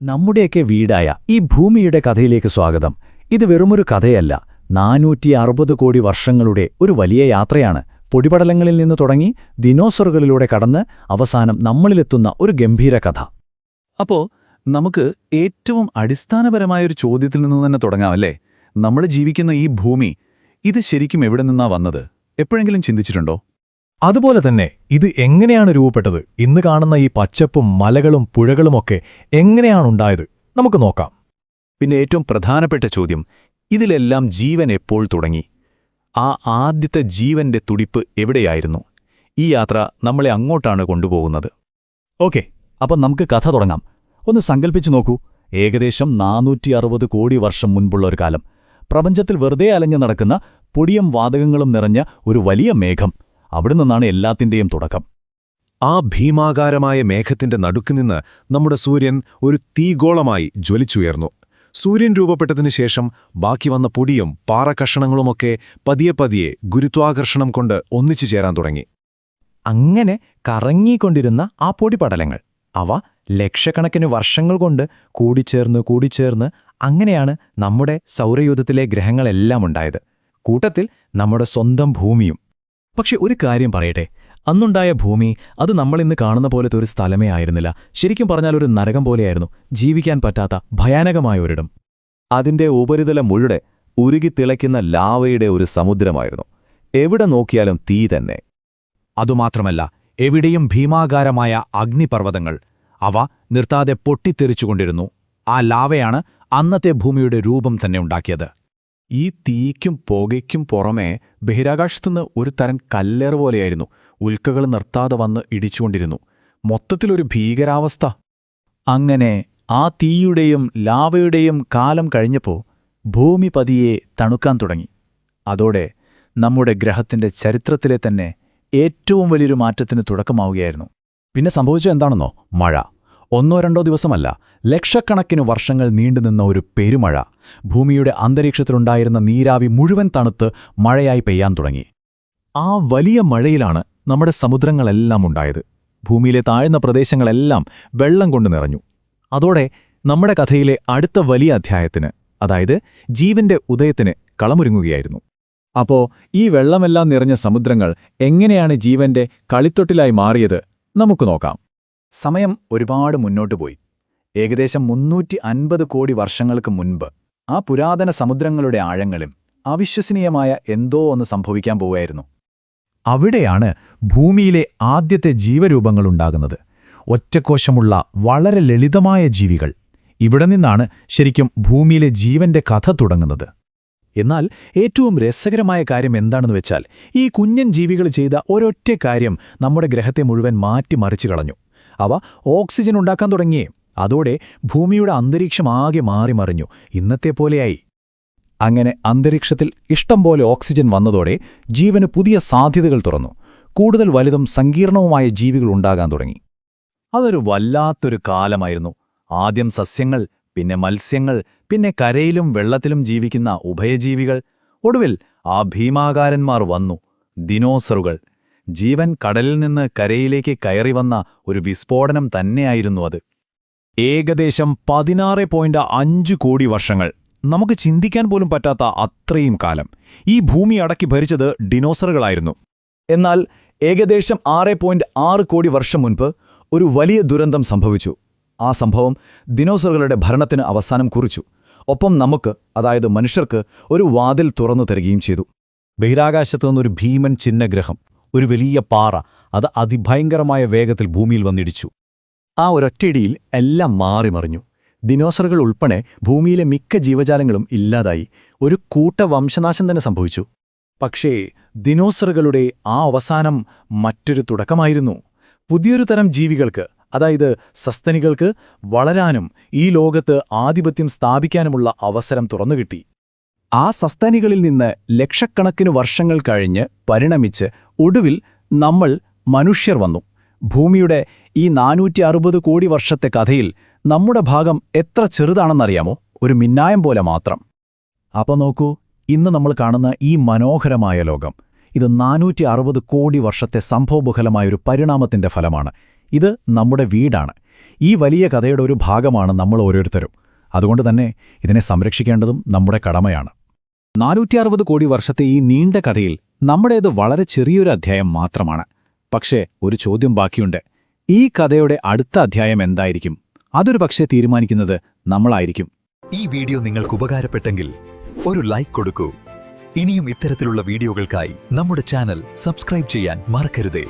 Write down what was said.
നമ്മുടെയൊക്കെ വീടായ ഈ ഭൂമിയുടെ കഥയിലേക്ക് സ്വാഗതം. ഇത് വെറുമൊരു കഥയല്ല. നാനൂറ്റി അറുപത് കോടി വർഷങ്ങളുടെ ഒരു വലിയ യാത്രയാണ്. പൊടിപടലങ്ങളിൽ നിന്ന് തുടങ്ങി ദിനോസറുകളിലൂടെ കടന്ന് അവസാനം നമ്മളിലെത്തുന്ന ഒരു ഗംഭീര കഥ. അപ്പോ നമുക്ക് ഏറ്റവും അടിസ്ഥാനപരമായ ഒരു ചോദ്യത്തിൽ നിന്ന് തന്നെ തുടങ്ങാമല്ലേ നമ്മൾ ജീവിക്കുന്ന ഈ ഭൂമി ഇത് ശരിക്കും എവിടെ നിന്നാ വന്നത്? എപ്പോഴെങ്കിലും ചിന്തിച്ചിട്ടുണ്ടോ? അതുപോലെ തന്നെ ഇത് എങ്ങനെയാണ് രൂപപ്പെട്ടത്? ഇന്ന് കാണുന്ന ഈ പച്ചപ്പും മലകളും പുഴകളുമൊക്കെ എങ്ങനെയാണുണ്ടായത് നമുക്ക് നോക്കാം. പിന്നെ ഏറ്റവും പ്രധാനപ്പെട്ട ചോദ്യം ഇതിലെല്ലാം ജീവൻ എപ്പോൾ തുടങ്ങി? ആ ആദ്യത്തെ ജീവന്റെ തുടിപ്പ് എവിടെയായിരുന്നു? ഈ യാത്ര നമ്മളെ അങ്ങോട്ടാണ് കൊണ്ടുപോകുന്നത്. ഓക്കെ അപ്പം നമുക്ക് കഥ തുടങ്ങാം. ഒന്ന് സങ്കല്പിച്ചു നോക്കൂ. ഏകദേശം നാനൂറ്റി അറുപത് കോടി വർഷം മുൻപുള്ള ഒരു കാലം. പ്രപഞ്ചത്തിൽ വെറുതെ അലഞ്ഞു നടക്കുന്ന പൊടിയും വാതകങ്ങളും നിറഞ്ഞ ഒരു വലിയ മേഘം. അവിടെ നിന്നാണ് എല്ലാത്തിന്റെയും തുടക്കം. ആ ഭീമാകാരമായ മേഘത്തിന്റെ നടുക്കുനിന്ന് നമ്മുടെ സൂര്യൻ ഒരു തീഗോളമായി ജ്വലിച്ചുയർന്നു. സൂര്യൻ രൂപപ്പെട്ടതിനു ശേഷം ബാക്കി വന്ന പൊടിയും പാറക്കഷണങ്ങളുമൊക്കെ പതിയെ പതിയെ ഗുരുത്വാകർഷണം കൊണ്ട് ഒന്നിച്ചു ചേരാൻ തുടങ്ങി. അങ്ങനെ കറങ്ങിക്കൊണ്ടിരുന്ന ആ പൊടിപടലങ്ങൾ. അവ ലക്ഷക്കണക്കിന് വർഷങ്ങൾ കൊണ്ട് കൂടിച്ചേർന്ന് കൂടിച്ചേർന്ന് അങ്ങനെയാണ് നമ്മുടെ സൗരയൂഥത്തിലെ ഗ്രഹങ്ങളെല്ലാം ഉണ്ടായത്. കൂട്ടത്തിൽ നമ്മുടെ സ്വന്തം ഭൂമിയും പക്ഷെ ഒരു കാര്യം പറയട്ടെ. അന്നുണ്ടായ ഭൂമി അത് നമ്മളിന്ന് കാണുന്ന പോലത്തെ ഒരു സ്ഥലമേ ആയിരുന്നില്ല. ശരിക്കും പറഞ്ഞാൽ ഒരു നരകം പോലെയായിരുന്നു. ജീവിക്കാൻ പറ്റാത്ത ഭയാനകമായ ഒരിടം. അതിന്റെ ഉപരിതലം മുഴുടെ ഉരുകിത്തിളയ്ക്കുന്ന ലാവയുടെ ഒരു സമുദ്രമായിരുന്നു. എവിടെ നോക്കിയാലും തീ തന്നെ. അതുമാത്രമല്ല എവിടെയും ഭീമാകാരമായ അഗ്നിപർവതങ്ങൾ അവ നിർത്താതെ പൊട്ടിത്തെറിച്ചുകൊണ്ടിരുന്നു. ആ ലാവയാണ് അന്നത്തെ ഭൂമിയുടെ രൂപം തന്നെ ഉണ്ടാക്കിയത്. ഈ തീയ്ക്കും പുകയ്ക്കും പുറമേ ബഹിരാകാശത്തുനിന്ന് ഒരു തരം കല്ലേറ് പോലെയായിരുന്നു. ഉൽക്കകൾ നിർത്താതെ വന്ന് ഇടിച്ചുകൊണ്ടിരുന്നു. മൊത്തത്തിലൊരു ഭീകരാവസ്ഥ. അങ്ങനെ ആ തീയുടെയും ലാവയുടെയും കാലം കഴിഞ്ഞപ്പോൾ ഭൂമി പതിയെ തണുക്കാൻ തുടങ്ങി. അതോടെ നമ്മുടെ ഗ്രഹത്തിന്റെ ചരിത്രത്തിലെ തന്നെ ഏറ്റവും വലിയൊരു മാറ്റത്തിന് തുടക്കമാവുകയായിരുന്നു. പിന്നെ സംഭവിച്ചത് എന്താണെന്നോ? മഴ. ഒന്നോ രണ്ടോ ദിവസമല്ല ലക്ഷക്കണക്കിന് വർഷങ്ങൾ നീണ്ടുനിന്ന ഒരു പെരുമഴ. ഭൂമിയുടെ അന്തരീക്ഷത്തിലുണ്ടായിരുന്ന നീരാവി മുഴുവൻ തണുത്ത് മഴയായി പെയ്യാൻ തുടങ്ങി. ആ വലിയ മഴയിലാണ് നമ്മുടെ സമുദ്രങ്ങളെല്ലാം ഉണ്ടായത്. ഭൂമിയിലെ താഴ്ന്ന പ്രദേശങ്ങളെല്ലാം വെള്ളം കൊണ്ട് നിറഞ്ഞു. അതോടെ നമ്മുടെ കഥയിലെ അടുത്ത വലിയ അധ്യായത്തിന് അതായത് ജീവന്റെ ഉദയത്തിന് കളമൊരുങ്ങുകയായിരുന്നു. അപ്പോ ഈ വെള്ളമെല്ലാം നിറഞ്ഞ സമുദ്രങ്ങൾ എങ്ങനെയാണ് ജീവന്റെ കളിത്തൊട്ടിലായി മാറിയത് നമുക്ക് നോക്കാം. സമയം ഒരുപാട് മുന്നോട്ടു പോയി. ഏകദേശം മുന്നൂറ്റി അൻപത് കോടി വർഷങ്ങൾക്ക് മുൻപ് ആ പുരാതന സമുദ്രങ്ങളുടെ ആഴങ്ങളും അവിശ്വസനീയമായ എന്തോ ഒന്ന് സംഭവിക്കാൻ പോവുകയായിരുന്നു. അവിടെയാണ് ഭൂമിയിലെ ആദ്യത്തെ ജീവരൂപങ്ങളുണ്ടാകുന്നത് ഒറ്റക്കോശമുള്ള വളരെ ലളിതമായ ജീവികൾ. ഇവിടെ നിന്നാണ് ശരിക്കും ഭൂമിയിലെ ജീവന്റെ കഥ തുടങ്ങുന്നത്. എന്നാൽ ഏറ്റവും രസകരമായ കാര്യം എന്താണെന്ന് വെച്ചാൽ ഈ കുഞ്ഞൻ ജീവികൾ ചെയ്ത ഒരൊറ്റ കാര്യം നമ്മുടെ ഗ്രഹത്തെ മുഴുവൻ മാറ്റിമറിച്ചു കളഞ്ഞു. അവ ഓക്സിജൻ ഉണ്ടാക്കാൻ തുടങ്ങിയേ അതോടെ ഭൂമിയുടെ അന്തരീക്ഷം ആകെ മാറിമറിഞ്ഞു ഇന്നത്തെ പോലെയായി. അങ്ങനെ അന്തരീക്ഷത്തിൽ ഇഷ്ടംപോലെ ഓക്സിജൻ വന്നതോടെ ജീവന് പുതിയ സാധ്യതകൾ തുറന്നു. കൂടുതൽ വലുതും സങ്കീർണവുമായ ജീവികൾ ഉണ്ടാകാൻ തുടങ്ങി. അതൊരു വല്ലാത്തൊരു കാലമായിരുന്നു. ആദ്യം സസ്യങ്ങൾ പിന്നെ മത്സ്യങ്ങൾ പിന്നെ കരയിലും വെള്ളത്തിലും ജീവിക്കുന്ന ഉഭയജീവികൾ. ഒടുവിൽ ആ ഭീമാകാരന്മാർ വന്നു. ദിനോസറുകൾ ജീവൻ കടലിൽ നിന്ന് കരയിലേക്ക് കയറി വന്ന ഒരു വിസ്ഫോടനം തന്നെയായിരുന്നു അത്. ഏകദേശം പതിനാറ് പോയിന്റ് അഞ്ച് കോടി വർഷങ്ങൾ. നമുക്ക് ചിന്തിക്കാൻ പോലും പറ്റാത്ത അത്രയും കാലം. ഈ ഭൂമി അടക്കി ഭരിച്ചത് ഡിനോസറുകളായിരുന്നു. എന്നാൽ ഏകദേശം ആറ് പോയിന്റ് ആറ് കോടി വർഷം മുൻപ് ഒരു വലിയ ദുരന്തം സംഭവിച്ചു. ആ സംഭവം ദിനോസറുകളുടെ ഭരണത്തിന് അവസാനം കുറിച്ചു. ഒപ്പം നമുക്ക് അതായത് മനുഷ്യർക്ക് ഒരു വാതിൽ തുറന്നു തരികയും ചെയ്തു. ബഹിരാകാശത്തു നിന്നൊരു ഭീമൻ ചിഹ്നഗ്രഹം. ഒരു വലിയ പാറ അത് അതിഭയങ്കരമായ വേഗത്തിൽ ഭൂമിയിൽ വന്നിടിച്ചു. ആ ഒരൊറ്റയിടിയിൽ എല്ലാം മാറിമറിഞ്ഞു ദിനോസറുകൾ ഉൾപ്പെടെ ഭൂമിയിലെ മിക്ക ജീവജാലങ്ങളും ഇല്ലാതായി. ഒരു കൂട്ട വംശനാശം തന്നെ സംഭവിച്ചു. പക്ഷേ ദിനോസറുകളുടെ ആ അവസാനം മറ്റൊരു തുടക്കമായിരുന്നു. പുതിയൊരു തരം ജീവികൾക്ക് അതായത് സസ്തനികൾക്ക് വളരാനും ഈ ലോകത്ത് ആധിപത്യം സ്ഥാപിക്കാനുമുള്ള അവസരം തുറന്നുകിട്ടി. ആ സസ്തനികളിൽ നിന്ന് ലക്ഷക്കണക്കിന് വർഷങ്ങൾ കഴിഞ്ഞ് പരിണമിച്ച് ഒടുവിൽ നമ്മൾ മനുഷ്യർ വന്നു. ഭൂമിയുടെ ഈ നാനൂറ്റി അറുപത് കോടി വർഷത്തെ കഥയിൽ നമ്മുടെ ഭാഗം എത്ര ചെറുതാണെന്നറിയാമോ? ഒരു മിന്നായം പോലെ മാത്രം. അപ്പോൾ നോക്കൂ ഇന്ന് നമ്മൾ കാണുന്ന ഈ മനോഹരമായ ലോകം. ഇത് നാനൂറ്റി അറുപത് കോടി വർഷത്തെ സംഭവബുഹലമായൊരു പരിണാമത്തിന്റെ ഫലമാണ്. ഇത് നമ്മുടെ വീടാണ്. ഈ വലിയ കഥയുടെ ഒരു ഭാഗമാണ് നമ്മൾ ഓരോരുത്തരും. അതുകൊണ്ട് തന്നെ ഇതിനെ സംരക്ഷിക്കേണ്ടതും നമ്മുടെ കടമയാണ്. നാനൂറ്റി അറുപത് കോടി വർഷത്തെ ഈ നീണ്ട കഥയിൽ നമ്മുടേത് വളരെ ചെറിയൊരു അധ്യായം മാത്രമാണ്. പക്ഷേ ഒരു ചോദ്യം ബാക്കിയുണ്ട്. ഈ കഥയുടെ അടുത്ത അധ്യായം എന്തായിരിക്കും? അതൊരു പക്ഷേ തീരുമാനിക്കുന്നത് നമ്മളായിരിക്കും. ഈ വീഡിയോ നിങ്ങൾക്ക് ഉപകാരപ്പെട്ടെങ്കിൽ ഒരു ലൈക്ക് കൊടുക്കൂ. ഇനിയും ഇത്തരത്തിലുള്ള വീഡിയോകൾക്കായി നമ്മുടെ ചാനൽ സബ്സ്ക്രൈബ് ചെയ്യാൻ മറക്കരുതേ.